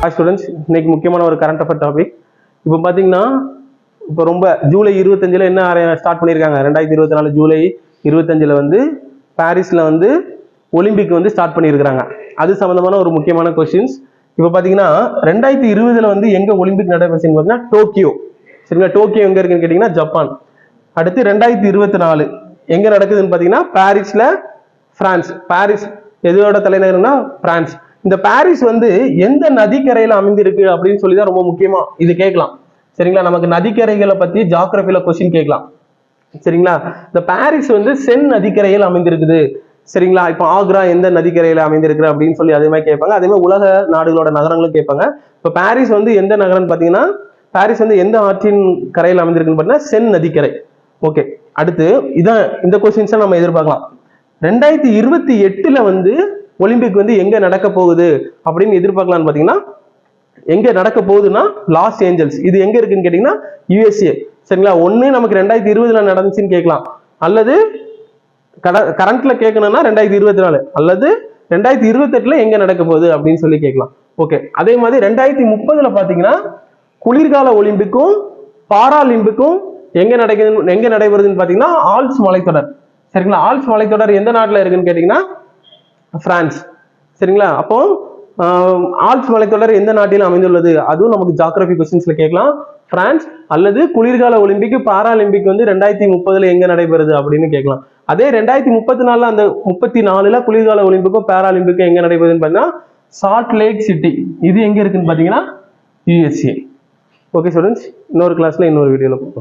Hi students இன்னைக்கு முக்கியமான ஒரு கரண்ட் அஃபேர் டாபிக் இப்போ பார்த்தீங்கன்னா இப்போ ரொம்ப ஜூலை இருபத்தஞ்சில் என்ன ஸ்டார்ட் பண்ணியிருக்காங்க ரெண்டாயிரத்தி இருபத்தி நாலு ஜூலை இருபத்தஞ்சில் வந்து பாரிஸில் வந்து ஒலிம்பிக் வந்து ஸ்டார்ட் பண்ணியிருக்கிறாங்க அது சம்மந்தமான ஒரு முக்கியமான கொஷின்ஸ் இப்போ பார்த்தீங்கன்னா ரெண்டாயிரத்தி இருபதில் வந்து எங்கே ஒலிம்பிக் நடைபெறுச்சுன்னு பார்த்தீங்கன்னா டோக்கியோ. சரிங்களா? டோக்கியோ எங்கே இருக்குன்னு கேட்டிங்கன்னா ஜப்பான். அடுத்து ரெண்டாயிரத்தி இருபத்தி நாலு எங்கே நடக்குதுன்னு பார்த்தீங்கன்னா பாரிஸில் ஃப்ரான்ஸ். பாரிஸ் எதோட தலைநகர்னா பிரான்ஸ் இந்த பாரிஸ் வந்து எந்த நதிக்கரையில அமைந்திருக்கு அப்படின்னு சொல்லி தான் ரொம்ப முக்கியமா இது கேட்கலாம். சரிங்களா? நமக்கு நதிக்கரைகளை பத்தி ஜாகிரபில கொஸ்டின் கேட்கலாம். சரிங்களா? இந்த பாரிஸ் வந்து சென் நதிக்கரையில் அமைந்திருக்குது. சரிங்களா? இப்போ ஆக்ரா எந்த நதிக்கரையில அமைந்திருக்கு அப்படின்னு சொல்லி அதே மாதிரி கேட்பாங்க. அதே மாதிரி உலக நாடுகளோட நகரங்களும் கேட்பாங்க. இப்போ பாரிஸ் வந்து எந்த நகரம்னு பார்த்தீங்கன்னா பாரிஸ் வந்து எந்த ஆற்றின் கரையில் அமைந்திருக்குன்னு பார்த்தீங்கன்னா சென் நதிக்கரை. ஓகே. அடுத்து இதான் இந்த கொஸ்டின்ஸை நம்ம எதிர்பார்க்கலாம். ரெண்டாயிரத்தி இருபத்தி எட்டுல வந்து ஒலிம்பிக் வந்து எங்க நடக்க போகுது அப்படின்னு எதிர்பார்க்கலான்னு பாத்தீங்கன்னா எங்க நடக்க போகுதுன்னா லாஸ் ஏஞ்சல்ஸ் இது எங்க இருக்குன்னு கேட்டீங்கன்னா யூஎஸ்ஏ சரிங்களா? ஒண்ணு நமக்கு ரெண்டாயிரத்தி இருபதுல நடந்துச்சுன்னு கேட்கலாம். அல்லது கட கரண்ட்ல கேட்கணும்னா ரெண்டாயிரத்தி இருபத்தி நாலு அல்லது ரெண்டாயிரத்தி இருபத்தெட்டுல எங்க நடக்க போகுது அப்படின்னு சொல்லி கேட்கலாம். ஓகே அதே மாதிரி ரெண்டாயிரத்தி முப்பதுல பாத்தீங்கன்னா குளிர்கால ஒலிம்பிக்கும் பாராலிம்பிக்கும் எங்க நடக்குது எங்க நடைபெறுதுன்னு பாத்தீங்கன்னா ஆல்ஸ் மலைத்தொடர். சரிங்களா? ஆல்ஸ் மலைத்தொடர் எந்த நாட்டுல இருக்குன்னு கேட்டீங்கன்னா பிரான்ஸ் சரிங்களா? அப்போ ஆஹ், ஆல்ப்ஸ் மலைத்தொடர் எந்த நாட்டில் அமைந்துள்ளது? அதுவும் நமக்கு ஜாகிரபி கொஸ்டின்ஸ்ல கேட்கலாம். பிரான்ஸ் அல்லது குளிர்கால ஒலிம்பிக் பாராலிம்பிக் வந்து ரெண்டாயிரத்தி முப்பதுல எங்க நடைபெறுது அப்படின்னு கேட்கலாம். அதே ரெண்டாயிரத்தி முப்பத்தி நாலுல அந்த முப்பத்தி நாலுல குளிர்கால ஒலிம்பிக்கும் பாராலிம்பிக்கும் எங்க நடைபெறுதுன்னு பார்த்தீங்கன்னா சால்ட் லேக் சிட்டி இது எங்க இருக்குன்னு பாத்தீங்கன்னா யூஎஸ்ஏ ஓகே ஸ்டூடெண்ட்ஸ் இன்னொரு கிளாஸ்ல இன்னொரு வீடியோல பார்ப்போம்.